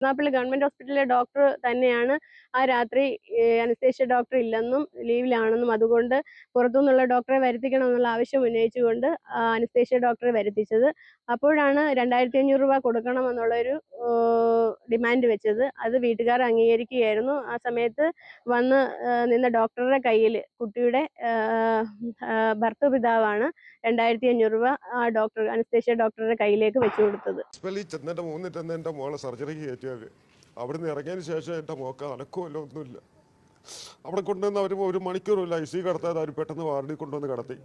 Karunagappally government ഹോസ്പിറ്റലിലെ doctor തന്നെയാണ് ആ രാത്രി അനസ്തേഷ്യ ഡോക്ടർ ഇല്ലെന്നും ലീവിലാണെന്നും അതുകൊണ്ട് പുറത്തുനിന്നുള്ള ഡോക്ടറെ വരുത്തിക്കണം എന്നുള്ള ആവശ്യം ഉന്നയിച്ചുകൊണ്ട് അനസ്തേഷ്യ ഡോക്ടറെ വരുത്തിച്ചത്. അപ്പോഴാണ് രണ്ടായിരത്തി അഞ്ഞൂറ് രൂപ കൊടുക്കണം എന്നുള്ളൊരു ഡിമാൻഡ് വെച്ചത്. അത് വീട്ടുകാർ അംഗീകരിക്കുകയായിരുന്നു. ആ സമയത്ത് വന്ന് നിന്ന ഡോക്ടറുടെ കയ്യിൽ കുട്ടിയുടെ ഭർത്തൃപിതാവാണ് രണ്ടായിരത്തി അഞ്ഞൂറ് രൂപ ആ ഡോക്ടർ അനസ്തേഷ്യ ഡോക്ടറുടെ കയ്യിലേക്ക് വെച്ചു കൊടുത്തത്. ചെന്നിട്ട് മൂന്നിട്ടെന്ന് എന്റെ മോളെ സർജറിക്ക് കയറ്റിയത് അവിടുന്ന് ഇറങ്ങിയതിന് ശേഷം എൻ്റെ മോക്ക് അനക്കമല്ലോ ഒന്നുമില്ല അവിടെ കൊണ്ടുവന്ന് അവർ ഒരു മണിക്കൂറില്ല ഐ സി കടത്താതെ അവർ പെട്ടെന്ന് വാർഡിൽ കൊണ്ടുവന്ന് കടത്തി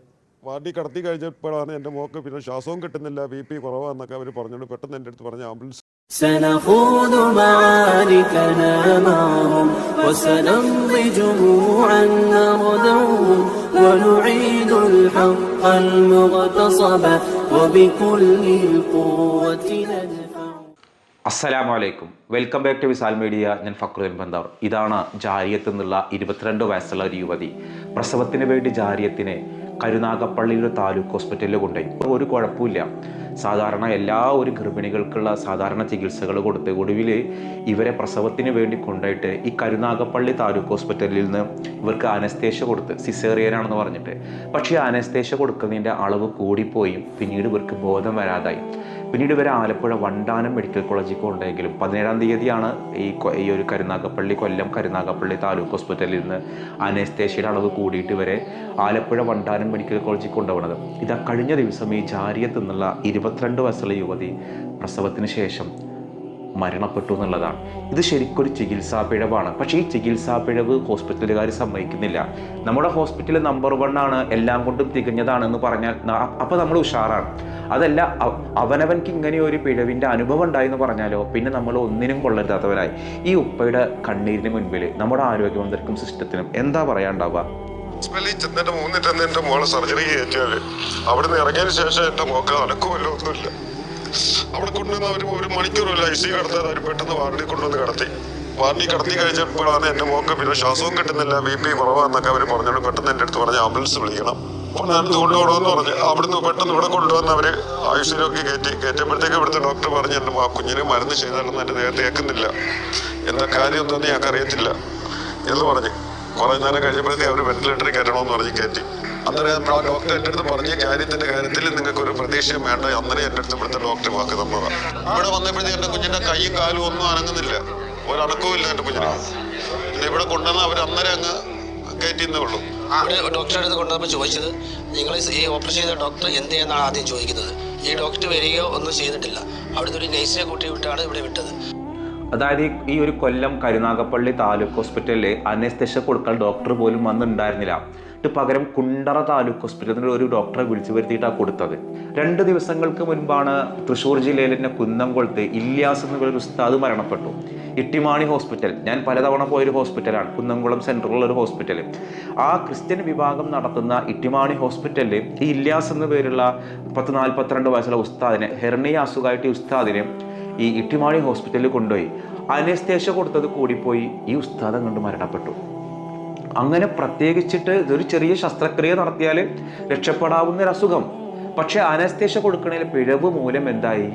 വാർഡിൽ കടത്തി കഴിഞ്ഞപ്പോഴാണ് എൻ്റെ മോക്ക് പിന്നെ ശ്വാസവും കിട്ടുന്നില്ല ബി പി കുറവാന്നൊക്കെ അവർ പറഞ്ഞോണ്ട് പെട്ടെന്ന് എൻ്റെ അടുത്ത് പറഞ്ഞ ആംബുലൻസ് سنخوض معاركنا معهم وسنمضي جموعا نردعهم ونعيد الحق المغتصب وبكل القوة ندفع അസ്സലാമു വലൈക്കും welcome back to Visal media. ഞാൻ ഫക്രുദ്ദീൻ ബന്ദാർ ഇതാണ് ജാരിയത്ത് നിന്നുള്ള ഇരുപത്തിരണ്ട് വയസ്സുള്ള ഒരു യുവതി. പ്രസവത്തിന് വേണ്ടി ജാരിയത്തിനെ കരുനാഗപ്പള്ളിയിലെ താലൂക്ക് ഹോസ്പിറ്റലിൽ കൊണ്ടുപോയി. ഒരു കുഴപ്പമില്ല. സാധാരണ എല്ലാ ഒരു ഗർഭിണികൾക്കുള്ള സാധാരണ ചികിത്സകൾ കൊടുത്ത് ഒടുവിൽ ഇവരെ പ്രസവത്തിന് വേണ്ടി കൊണ്ടുപോയിട്ട് ഈ കരുനാഗപ്പള്ളി താലൂക്ക് ഹോസ്പിറ്റലിൽ നിന്ന് ഇവർക്ക് അനസ്തേഷ്യ കൊടുത്ത് സിസേറിയനാണെന്ന് പറഞ്ഞിട്ട്. പക്ഷേ അനസ്തേഷ്യ കൊടുക്കുന്നതിന്റെ അളവ് കൂടിപ്പോയി. പിന്നീട് ഇവർക്ക് ബോധം വരാതായി. പിന്നീട് ഇവരെ ആലപ്പുഴ വണ്ടാനം മെഡിക്കൽ കോളേജിൽ കൊണ്ടെങ്കിലും പതിനേഴാം തീയതിയാണ് ഈ ഈ ഒരു കരുനാഗപ്പള്ളി കൊല്ലം കരുനാഗപ്പള്ളി താലൂക്ക് ഹോസ്പിറ്റലിൽ നിന്ന് അനസ്തേഷ്യയുടെ അളവ് കൂടിയിട്ട് ഇവരെ ആലപ്പുഴ വണ്ടാനം മെഡിക്കൽ കോളേജിൽ കൊണ്ടുപോകുന്നത് ഇതാ കഴിഞ്ഞ ദിവസം ഈ ജാരിയത്ത് നിന്നുള്ള ഇരുപത്തിരണ്ട് വയസ്സുള്ള യുവതി പ്രസവത്തിന് ശേഷം മരണപ്പെട്ടു എന്നുള്ളതാണ്. ഇത് ശരിക്കൊരു ചികിത്സാ പിഴവാണ്. പക്ഷേ ഈ ചികിത്സാ പിഴവ് ഹോസ്പിറ്റലുകാർ സമ്മതിക്കുന്നില്ല. നമ്മുടെ ഹോസ്പിറ്റൽ നമ്പർ വൺ ആണ് എല്ലാം കൊണ്ടും തികഞ്ഞതാണെന്ന് പറഞ്ഞാൽ അപ്പോൾ നമ്മൾ ഉഷാറാണ്. അതല്ല അവ- അവനവൻക്ക് ഇങ്ങനെ ഒരു പിഴവിന്റെ അനുഭവം ഉണ്ടായെന്ന് പറഞ്ഞാലോ പിന്നെ നമ്മൾ ഒന്നിനും കൊള്ളരുതാത്തവരായി. ഈ ഉപ്പയുടെ കണ്ണീരിന് മുൻപിൽ നമ്മുടെ ആരോഗ്യമന്ത്രിക്കും സിസ്റ്റത്തിനും എന്താ പറയാണ്ടാവുക ഹോസ്പിറ്റലിൽ ചെന്നിട്ട് മൂന്നിട്ടെന്ന് എന്റെ മോളെ സർജറിക്ക് അവിടെ നിന്ന് ഇറങ്ങിയതിന് ശേഷം എന്റെ മോക്ക് നടക്കുമല്ലോ ഒന്നുമില്ല. അവിടെ കൊണ്ടുവന്ന് അവർ ഒരു മണിക്കൂറില്ല ഐ സി കടത്താതെ അവർ പെട്ടെന്ന് വാർഡിൽ കൊണ്ടുവന്ന് കടത്തി. വാർഡിൽ കടത്തി കഴിഞ്ഞപ്പോഴാണ് എന്റെ മോക്ക് പിന്നെ ശ്വാസവും കിട്ടുന്നില്ല ബി പി കുറവാന്നൊക്കെ അവർ പറഞ്ഞോണ്ട് പെട്ടെന്ന് എന്റെ അടുത്ത് പറഞ്ഞ് ആംബുലൻസ് വിളിക്കണം. അപ്പോൾ ഞാൻ കൊണ്ടുപോകണമെന്ന് പറഞ്ഞ് അവിടുന്ന് പെട്ടെന്ന് ഇവിടെ കൊണ്ടുവന്ന് അവർ ആയുസിലൊക്കെ കയറ്റി കയറ്റുമ്പോഴത്തേക്ക് ഇവിടുത്തെ ഡോക്ടർ പറഞ്ഞ് എന്റെ ആ കുഞ്ഞിന് മരുന്ന് ചെയ്താലൊന്നും എന്റെ ദേഹത്ത് കേൾക്കുന്നില്ല എന്താ കാര്യം എന്താണെന്ന് ഞങ്ങൾക്ക് അറിയത്തില്ല എന്ന് പറഞ്ഞ്. കുറെ നേരം കഴിഞ്ഞപ്പോഴത്തേക്ക് അവർ വെന്റിലേറ്ററിൽ കയറ്റണമെന്ന് പറഞ്ഞ് കയറ്റി. അന്നേരം ആ ഡോക്ടർ എന്റെ അടുത്ത് പറഞ്ഞ കാര്യത്തിന്റെ കാര്യത്തിൽ നിങ്ങൾക്ക് ഒരു പ്രതീക്ഷയും വേണ്ട. അന്നേരം എന്റെ അടുത്ത് ഇവിടുത്തെ ഡോക്ടർ വാക്ക് തന്നതാണ് ഇവിടെ വന്നപ്പോഴത്തേക്ക് എന്റെ കുഞ്ഞിന്റെ കൈയും കാലും ഒന്നും അനങ്ങുന്നില്ല. ഒരടക്കവും ഇല്ല എന്റെ കുഞ്ഞിന്. പിന്നെ ഇവിടെ കൊണ്ടുവന്ന അവർ അന്നേരം അങ്ങ് കയറ്റിന്നേ ഉള്ളൂ. അവിടെ ഡോക്ടറെ അടുത്ത് കൊണ്ടുവന്നപ്പോൾ ചോദിച്ചത് നിങ്ങൾ ഈ ഓപ്പറേഷൻ ചെയ്ത ഡോക്ടർ എന്ത് ചെയ്യുന്നതാണ് ആദ്യം ചോദിക്കുന്നത്? ഈ ഡോക്ടർ വരികയോ ഒന്നും ചെയ്തിട്ടില്ല. അവിടുത്തെ ഒരു നേഴ്സിനെ കൂട്ടി വിട്ടാണ് ഇവിടെ വിട്ടത്. അതായത് ഈ- ഒരു കൊല്ലം കരുനാഗപ്പള്ളി താലൂക്ക് ഹോസ്പിറ്റലിൽ അനസ്തേഷ്യ കൊടുക്കാൻ ഡോക്ടർ പോലും വന്നിട്ടുണ്ടായിരുന്നില്ല. ഇത് പകരം കുണ്ടറ താലൂക്ക് ഹോസ്പിറ്റലിൽ ഒരു ഡോക്ടറെ വിളിച്ചു വരുത്തിയിട്ടാണ് കൊടുത്തത്. രണ്ട് ദിവസങ്ങൾക്ക് മുൻപാണ് തൃശ്ശൂർ ജില്ലയിലെ തന്നെ കുന്നംകുളത്ത് ഇല്യാസ് എന്നൊരു ഉസ്താദ് മരണപ്പെട്ടു. ഇട്ടിമാണി ഹോസ്പിറ്റൽ ഞാൻ പലതവണ പോയൊരു ഹോസ്പിറ്റലാണ് കുന്നംകുളം സെൻട്രലുള്ള ഒരു ഹോസ്പിറ്റൽ ആ ക്രിസ്ത്യൻ വിഭാഗം നടത്തുന്ന ഇട്ടിമാണി ഹോസ്പിറ്റലിൽ ഈ ഇല്യാസ് എന്ന പേരുള്ള പത്ത് നാൽപ്പത്തിരണ്ട് വയസ്സുള്ള ഉസ്താദിനെ ഹെർണിയ അസുഖമായിട്ട് ഈ ഉസ്താദിനെ ഈ ഇട്ടിമാണി ഹോസ്പിറ്റലിൽ കൊണ്ടുപോയി. അനസ്തേഷ്യ കൊടുത്തത് കൂടിപ്പോയി ഈ ഉസ്താദം കണ്ട് മരണപ്പെട്ടു. അങ്ങനെ പ്രത്യേകിച്ചിട്ട് ഒരു ചെറിയ ശസ്ത്രക്രിയ നടത്തിയാൽ രക്ഷപ്പെടാവുന്ന ഒരു അസുഖം. പക്ഷെ അനസ്തേഷ്യ കൊടുക്കണേൽ പിഴവ് മൂലം എന്തായി?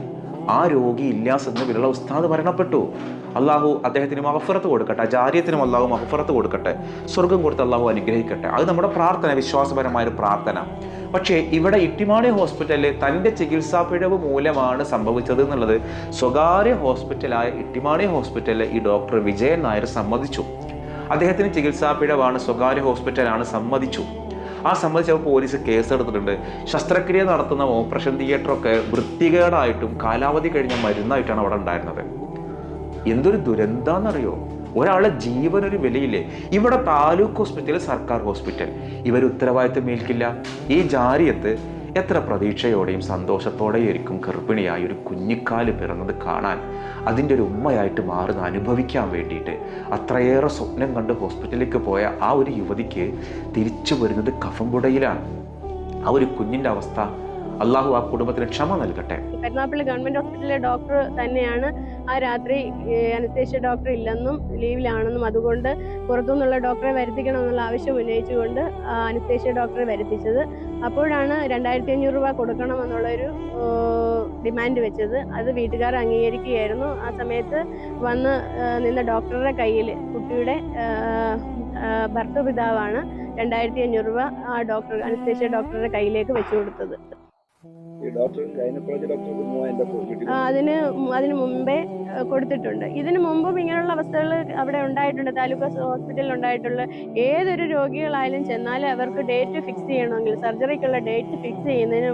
ആ രോഗി ഇല്ലാസ് എന്ന് വിരള ഉസ്താദ് മരണപ്പെട്ടു. അള്ളാഹു അദ്ദേഹത്തിന് മഹഫറത്ത് കൊടുക്കട്ടെ ജാര്യത്തിനും അള്ളാഹു മഹഫറത്ത് കൊടുക്കട്ടെ സ്വർഗം കൊടുത്ത് അള്ളാഹു അനുഗ്രഹിക്കട്ടെ. അത് നമ്മുടെ പ്രാർത്ഥന വിശ്വാസപരമായ ഒരു പ്രാർത്ഥന. പക്ഷേ ഇവിടെ ഇട്ടിമാണി ഹോസ്പിറ്റലിൽ തന്റെ ചികിത്സാ പിഴവ് മൂലമാണ് സംഭവിച്ചത് എന്നുള്ളത് സ്വകാര്യ ഹോസ്പിറ്റലായ ഇട്ടിമാണി ഹോസ്പിറ്റലിലെ ഈ ഡോക്ടർ വിജയൻ നായർ സമ്മതിച്ചു. അദ്ദേഹത്തിന് ചികിത്സാ പിഴവാണ് സ്വകാര്യ ഹോസ്പിറ്റലാണ് സമ്മതിച്ചു. ആ സംബന്ധിച്ച് പോലീസ് കേസെടുത്തിട്ടുണ്ട്. ശസ്ത്രക്രിയ നടത്തുന്ന ഓപ്പറേഷൻ തിയേറ്ററൊക്കെ വൃത്തികേടായിട്ടും കാലാവധി കഴിഞ്ഞ മരുന്നായിട്ടാണ് അവിടെ ഉണ്ടായിരുന്നത്. എന്തൊരു ദുരന്താന്നറിയോ? ഒരാളെ ജീവനൊരു വിലയില്ലേ? ഇവിടെ താലൂക്ക് ഹോസ്പിറ്റൽ സർക്കാർ ഹോസ്പിറ്റൽ. ഇവർ ഉത്തരവാദിത്വം ഏൽക്കില്ല. ഈ ജാരിയത്ത് എത്ര പ്രതീക്ഷയോടെയും സന്തോഷത്തോടെയും ആയിരിക്കും ഗർഭിണിയായി ഒരു കുഞ്ഞിക്കാൽ പിറന്നത് കാണാൻ. അതിന്റെ ഒരു ഉമ്മയായിട്ട് മാറുന്ന അനുഭവിക്കാൻ വേണ്ടിയിട്ട് അത്രയേറെ സ്വപ്നം കണ്ട് ഹോസ്പിറ്റലിലേക്ക് പോയ ആ ഒരു യുവതിക്ക് തിരിച്ചു വരുന്നത് കഫംപുടയിലാണ്. ആ ഒരു കുഞ്ഞിന്റെ അവസ്ഥ അള്ളാഹു ആ കുടുംബത്തിന് ക്ഷമ നൽകട്ടെ. കരുനാഗപ്പള്ളി ഗവൺമെന്റ് ഹോസ്പിറ്റലിലെ ഡോക്ടർ തന്നെയാണ് ആ രാത്രി അനസ്തേഷ്യ ഡോക്ടർ ഇല്ലെന്നും ലീവിലാണെന്നും അതുകൊണ്ട് പുറത്തുനിന്നുള്ള ഡോക്ടറെ വരുത്തിക്കണമെന്നുള്ള ആവശ്യം ഉന്നയിച്ചുകൊണ്ട് അനസ്തേഷ്യ ഡോക്ടറെ വരുത്തിച്ചത്. അപ്പോഴാണ് രണ്ടായിരത്തി അഞ്ഞൂറ് രൂപ കൊടുക്കണമെന്നുള്ളൊരു ഡിമാൻഡ് വെച്ചത്. അത് വീട്ടുകാർ അംഗീകരിക്കുകയായിരുന്നു. ആ സമയത്ത് വന്ന് നിന്ന ഡോക്ടറുടെ കയ്യിൽ കുട്ടിയുടെ ഭർത്തൃപിതാവാണ് രണ്ടായിരത്തി അഞ്ഞൂറ് രൂപ ആ ഡോക്ടർ അനസ്തേഷ്യ ഡോക്ടറുടെ കയ്യിലേക്ക് വെച്ചു കൊടുത്തത്. അതിന് അതിന് മുമ്പേ കൊടുത്തിട്ടുണ്ട്. ഇതിനു മുമ്പും ഇങ്ങനെയുള്ള അവസ്ഥകൾ അവിടെ ഉണ്ടായിട്ടുണ്ട്. താലൂക്ക് ഹോസ്പിറ്റലിൽ ഉണ്ടായിട്ടുള്ള ഏതൊരു രോഗികളായാലും ചെന്നാൽ അവർക്ക് ഡേറ്റ് ഫിക്സ് ചെയ്യണമെങ്കിൽ സർജറിക്കുള്ള ഡേറ്റ് ഫിക്സ് ചെയ്യുന്നതിന്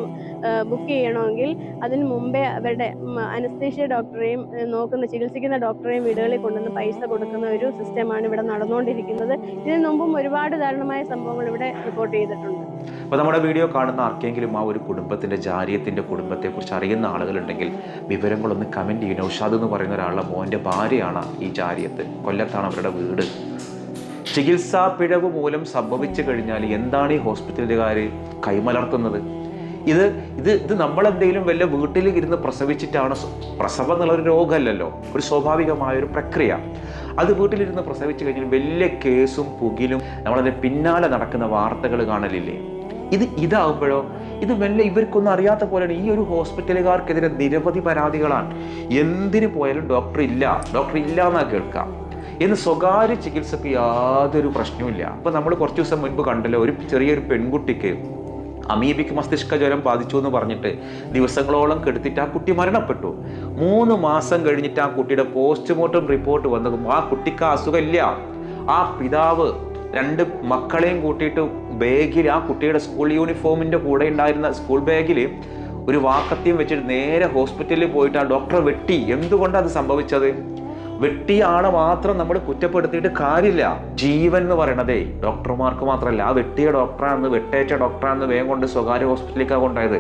ബുക്ക് ചെയ്യണമെങ്കിൽ അതിന് മുമ്പേ അവരുടെ അനസ്തേഷ്യ ഡോക്ടറെയും നോക്കുന്ന ചികിത്സിക്കുന്ന ഡോക്ടറെയും വീടുകളിൽ കൊണ്ടുവന്ന് പൈസ കൊടുക്കുന്ന ഒരു സിസ്റ്റമാണ് ഇവിടെ നടന്നുകൊണ്ടിരിക്കുന്നത്. ഇതിനു മുമ്പും ഒരുപാട് ദാരുണമായ സംഭവങ്ങൾ ഇവിടെ റിപ്പോർട്ട് ചെയ്തിട്ടുണ്ട്. അപ്പോൾ നമ്മുടെ വീഡിയോ കാണുന്ന ആർക്കെങ്കിലും ആ ഒരു കുടുംബത്തിന്റെ ജാരിയത്തിന്റെ കുടുംബത്തെക്കുറിച്ച് അറിയുന്ന ആളുകളുണ്ടെങ്കിൽ വിവരങ്ങളൊന്ന് കമന്റ് ചെയ്യും. നൗഷാദ് എന്ന് പറയുന്ന ഒരാളുടെ മോന്റെ ഭാര്യയാണ് ഈ ജാരിയത്ത്. കൊല്ലത്താണ് അവരുടെ വീട്. ചികിത്സാ പിഴവ് മൂലം സംഭവിച്ചു കഴിഞ്ഞാൽ എന്താണ് ഈ ഹോസ്പിറ്റലുകാർ കൈമലർത്തുന്നത്? ഇത് ഇത് ഇത് നമ്മളെന്തെങ്കിലും വല്ല വീട്ടിൽ ഇരുന്ന് പ്രസവിച്ചിട്ടാണ് പ്രസവം എന്നുള്ള ഒരു രോഗമല്ലല്ലോ. ഒരു സ്വാഭാവികമായ ഒരു പ്രക്രിയ. അത് വീട്ടിലിരുന്ന് പ്രസവിച്ചു കഴിഞ്ഞാൽ വലിയ കേസും പുകിലും നമ്മളതിന് പിന്നാലെ നടക്കുന്ന വാർത്തകൾ കാണലില്ലേ? ഇത് ഇതാകുമ്പോഴോ ഇത് മെല്ലെ ഇവർക്കൊന്നും അറിയാത്ത പോലെയാണ് ഈ ഒരു ഹോസ്പിറ്റലുകാർക്കെതിരെ നിരവധി പരാതികളാണ്. എന്തിനു പോയാലും ഡോക്ടർ ഇല്ല. ഡോക്ടർ ഇല്ല എന്നാ കേൾക്കാം. എന്ന് സ്വകാര്യ ചികിത്സക്ക് യാതൊരു പ്രശ്നവുമില്ല അപ്പൊ നമ്മൾ കുറച്ച് ദിവസം മുൻപ് കണ്ടല്ലോ ഒരു ചെറിയൊരു പെൺകുട്ടിക്ക് അമീബിക്ക് മസ്തിഷ്ക ജ്വരം ബാധിച്ചു എന്ന് പറഞ്ഞിട്ട് ദിവസങ്ങളോളം കെടുത്തിട്ട് ആ കുട്ടി മരണപ്പെട്ടു. മൂന്ന് മാസം കഴിഞ്ഞിട്ട് ആ കുട്ടിയുടെ പോസ്റ്റ്മോർട്ടം റിപ്പോർട്ട് വന്നപ്പോൾ ആ കുട്ടിക്ക് അസുഖമില്ല ആ പിതാവ് രണ്ട് മക്കളെയും കൂട്ടിയിട്ട് ബാഗിൽ ആ കുട്ടിയുടെ സ്കൂൾ യൂണിഫോമിന്റെ കൂടെ ഉണ്ടായിരുന്ന സ്കൂൾ ബാഗിൽ ഒരു വാക്കത്തിയും വെച്ചിട്ട് നേരെ ഹോസ്പിറ്റലിൽ പോയിട്ട് ആ ഡോക്ടറെ വെട്ടി. എന്തുകൊണ്ടാണ് അത് സംഭവിച്ചത്? വെട്ടിയ ആളെ മാത്രം നമ്മൾ കുറ്റപ്പെടുത്തിയിട്ട് കാര്യമില്ല. ജീവൻ എന്ന് പറയണതേ ഡോക്ടർമാർക്ക് മാത്രമല്ല ആ വെട്ടിയ ഡോക്ടറാണെന്ന് വെട്ടേറ്റ ഡോക്ടറാണെന്ന് വേഗം കൊണ്ട് സ്വകാര്യ ഹോസ്പിറ്റലിലേക്കാണ് കൊണ്ടായത്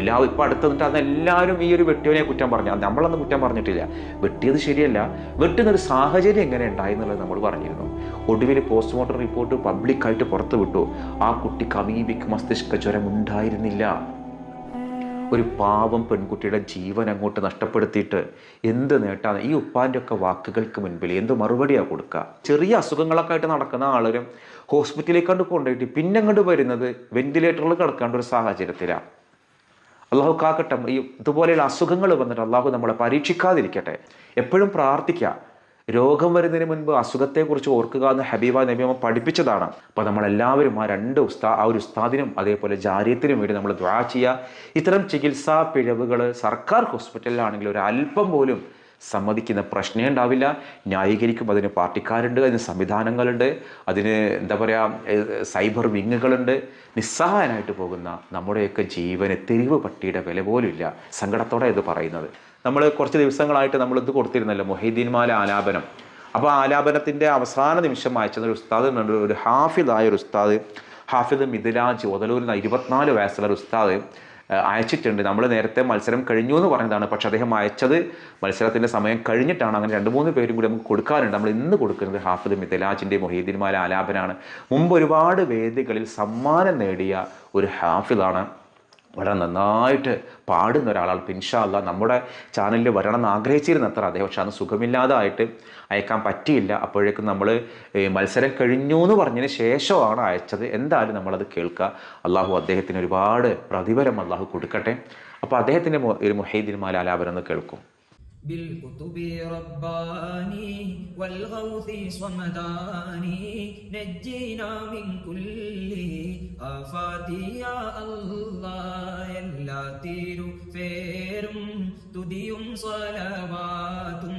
എല്ലാവരും ഇപ്പം അടുത്ത് നിന്നിട്ട് അന്ന് എല്ലാവരും ഈ ഒരു വെട്ടിയവനെ കുറ്റം പറഞ്ഞു. നമ്മളന്ന് കുറ്റം പറഞ്ഞിട്ടില്ല. വെട്ടിയത് ശരിയല്ല. വെട്ടുന്ന ഒരു സാഹചര്യം എങ്ങനെ ഉണ്ടായി എന്നുള്ളത് നമ്മൾ പറഞ്ഞിരുന്നു. ഒടുവിൽ പോസ്റ്റ്മോർട്ടം റിപ്പോർട്ട് പബ്ലിക്കായിട്ട് പുറത്തു വിട്ടു. ആ കുട്ടിക്ക് അമീബിക്ക് മസ്തിഷ്ക ജ്വരം ഉണ്ടായിരുന്നില്ല. ഒരു പാവം പെൺകുട്ടിയുടെ ജീവൻ അങ്ങോട്ട് നഷ്ടപ്പെടുത്തിയിട്ട് എന്ത് നേട്ടാണ്? ഈ ഉപ്പാന്റെ ഒക്കെ വാക്കുകൾക്ക് മുൻപിൽ എന്ത് മറുപടിയാണ് കൊടുക്കുക? ചെറിയ അസുഖങ്ങളൊക്കെ ആയിട്ട് നടക്കുന്ന ആളുകളും ഹോസ്പിറ്റലിൽ കണ്ട് കൊണ്ടുപോയിട്ട് പിന്നെ അങ്ങോട്ട് വരുന്നത് വെന്റിലേറ്ററിൽ കിടക്കേണ്ട ഒരു സാഹചര്യത്തിലാണ് അള്ളാഹു കാക്കട്ടെ ഈ ഇതുപോലെയുള്ള അസുഖങ്ങൾ വന്നിട്ട് അള്ളാഹു നമ്മളെ പരീക്ഷിക്കാതിരിക്കട്ടെ. എപ്പോഴും പ്രാർത്ഥിക്കുക രോഗം വരുന്നതിന് മുൻപ് അസുഖത്തെക്കുറിച്ച് ഓർക്കുക എന്ന് ഹബീബ നബിയമ്മ പഠിപ്പിച്ചതാണ്. അപ്പോൾ നമ്മളെല്ലാവരും ആ രണ്ട് ഉസ്താ ആ ഒരു ഉസ്താദിനും അതേപോലെ ജാരിയത്തിനും വേണ്ടി നമ്മൾ ദ്വാ ചെയ്യുക. ഇത്തരം ചികിത്സാ പിഴവുകൾ സർക്കാർ ഹോസ്പിറ്റലിലാണെങ്കിൽ ഒരു അല്പം പോലും സമ്മതിക്കുന്ന പ്രശ്നമേ ഉണ്ടാവില്ല. ന്യായീകരിക്കും. അതിന് പാർട്ടിക്കാരുണ്ട്. അതിന് സംവിധാനങ്ങളുണ്ട്. അതിന് എന്താ പറയുക സൈബർ വിങ്ങുകളുണ്ട്. നിസ്സഹായനായിട്ട് പോകുന്ന നമ്മുടെയൊക്കെ ജീവന് തെരുവ് പട്ടിയുടെ വില പോലും ഇല്ല. സങ്കടത്തോടെ ഇത് പറയുന്നത്. നമ്മൾ കുറച്ച് ദിവസങ്ങളായിട്ട് നമ്മൾ ഇത് കൊടുത്തിരുന്നല്ലോ മൊഹീദ്ദീൻമാല ആലാപനം. അപ്പോൾ ആലാപനത്തിന്റെ അവസാന നിമിഷം അയച്ചത് ഒരു ഉസ്താദ് ഒരു ഹാഫിദായ ഒരു ഉസ്താദ് ഹാഫിദ് മിഥിലാജ് ഒതലൂരിൽ ഇരുപത്തിനാല് വയസ്സുള്ള ഒരു ഉസ്താദ് അയച്ചിട്ടുണ്ട്. നമ്മൾ നേരത്തെ മത്സരം കഴിഞ്ഞു എന്ന് പറഞ്ഞതാണ്. പക്ഷെ അദ്ദേഹം അയച്ചത് മത്സരത്തിന്റെ സമയം കഴിഞ്ഞിട്ടാണ്. അങ്ങനെ രണ്ട് മൂന്ന് പേരും കൂടി നമുക്ക് കൊടുക്കാറുണ്ട്. നമ്മൾ ഇന്ന് കൊടുക്കുന്നത് ഹാഫിദ് മിഥലാജിന്റെ മൊഹീദ്ദീൻമാല ആലാപനാണ്. മുമ്പ് ഒരുപാട് വേദികളിൽ സമ്മാനം നേടിയ ഒരു ഹാഫിദാണ്. വളരെ നന്നായിട്ട് പാടുന്ന ഒരാളാണ്. പിൻഷാല്ല നമ്മുടെ ചാനലിൽ വരണം എന്ന് ആഗ്രഹിച്ചിരുന്ന അത്ര അദ്ദേഹം പക്ഷെ അന്ന് സുഖമില്ലാതായിട്ട് അയക്കാൻ പറ്റിയില്ല. അപ്പോഴേക്കും നമ്മൾ മത്സരം കഴിഞ്ഞു എന്ന് പറഞ്ഞതിന് ശേഷമാണ് അയച്ചത്. എന്തായാലും നമ്മളത് കേൾക്കുക. അള്ളാഹു അദ്ദേഹത്തിന് ഒരുപാട് പ്രതിഫലം അള്ളാഹു കൊടുക്കട്ടെ. അപ്പോൾ അദ്ദേഹത്തിന്റെ ഒരു മുഹൈദിൻ മാലാലാപനം എന്ന് കേൾക്കും. بالكتب رباني والغوث صمداني نجينا من كل آفات يا الله എല്ലാത്തിരും ഫേരും തുതിയും സ്വലവാത്തും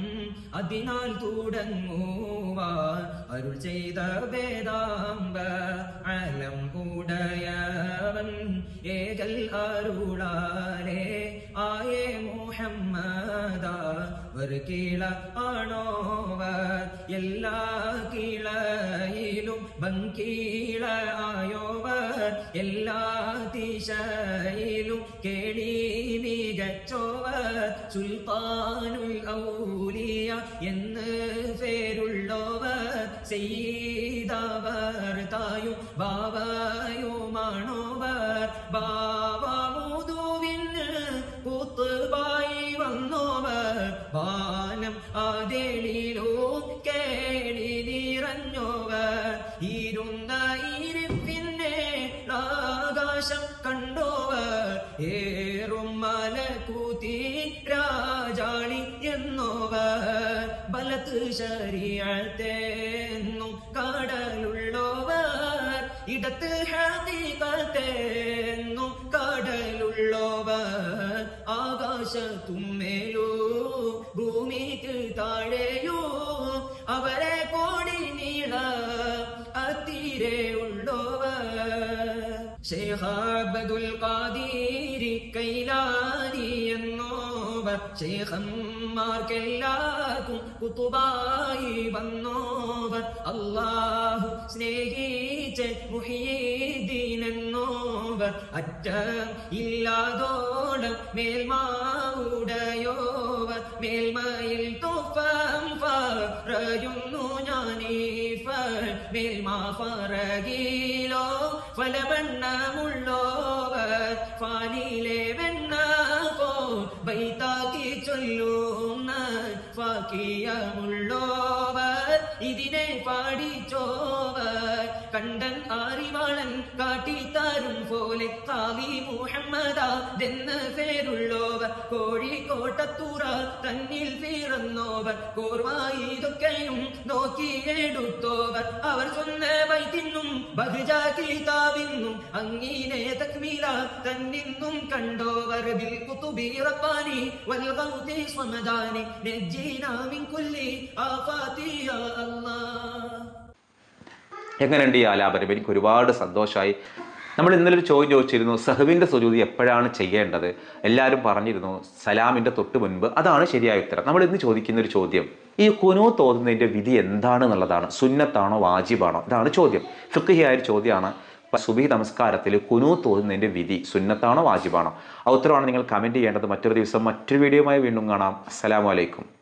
അതിനാൽ തുടങ്ങുവാൻ അരുൾ ചെയ്ത വേദാംബ അലം ഉടയവൻ ഏകൽ അരുളാലേ. ആയേ മുഹമ്മദ ഒരു കീള ആണോവർ. എല്ലാ കീളയിലും ബങ്കീള ആയോവർ എല്ലാ ദിശയിലും കേളി മികച്ചോവർ സുൽത്താനുൽ ഔലിയ എന്ന് പേരുള്ളവർ ചെയ്തവർ തായും ബാബയുമാണോവർ. ബാബമുതുവിന് കൂത്തുപായി വന്നോവർ. ബാലം കേളിലും കേളി നിറഞ്ഞോവർ. ഇരുന്ന ശരീരത്തെന്നും കടലുള്ളവർ ഇടത്ത് ഹാദികത്തെന്നും കടലുള്ളോവർ ആകാശത്തുമ്മേലോ ഭൂമിക്ക് താഴെയോ അവരെ കോടി നീള അത്തിരെ ഉള്ളവർ. ശേഖാബദുൽ ഖാദീരി ശേഖന്മാർക്കെല്ലാവർക്കും കുത്തുബായി വന്നോവർ. അള്ളാഹു സ്നേഹിച്ച് മുഹിയീദ്ദീൻ എന്നോവർ അറ്റം ഇല്ലാതോടം മേൽമാവുടയോവർ. മേൽമയിൽ തുഫം പറയുന്നു ഞാനീഫർ. മേൽമാ ഫറകിലോ ഫലവണ്ണമുള്ളോവർ. ഫാനിലെ വെണ്ണ ചൊല്ലുന്ന ഫാക്കിയമുള്ളോവർ ഇതിനെ പാടിച്ചോവർ. എന്ന് പേരുള്ളോവർ കോഴിക്കോട്ടത്തൂറ തന്നിൽ പിറന്നോവർ കോർവായിതൊക്കെയും നോക്കി നോക്കിയെടുത്തോവർ അവർ ചൊന്ന വൈത്തിന്നും ബഹുജാക്കി താവിന്നും അങ്ങിനെ തക്മീല തന്നിന്നും കണ്ടോവർ. ബിൽ കുത്തുബി സ്വമദാനി നജ്ജീനാ മിൻ കുല്ലി ആഫാതി എങ്ങനെയുണ്ട് ഈ ആലാപനം? എനിക്ക് ഒരുപാട് സന്തോഷമായി നമ്മൾ ഇന്നലെ ഒരു ചോദ്യം ചോദിച്ചിരുന്നു സഹവിന്റെ സുജൂതി എപ്പോഴാണ് ചെയ്യേണ്ടത്? എല്ലാവരും പറഞ്ഞിരുന്നു സലാമിന്റെ തൊട്ട് മുൻപ്. അതാണ് ശരിയായ ഉത്തരം. നമ്മൾ ഇന്ന് ചോദിക്കുന്ന ഒരു ചോദ്യം ഈ കുനു തോന്നുന്നതിന്റെ വിധി എന്താണെന്നുള്ളതാണ്? സുന്നത്താണോ വാജിബാണോ? ഇതാണ് ചോദ്യം. ഫിക്കിയായ ഒരു ചോദ്യമാണ് സുബി നമസ്കാരത്തിൽ കുനു തോന്നുന്നതിന്റെ വിധി സുന്നത്താണോ വാജിബാണോ? ആ ഉത്തരമാണ് നിങ്ങൾ കമന്റ് ചെയ്യേണ്ടത്. മറ്റൊരു ദിവസം മറ്റൊരു വീഡിയോയുമായി വീണ്ടും കാണാം. അസ്സലാമു അലൈക്കും.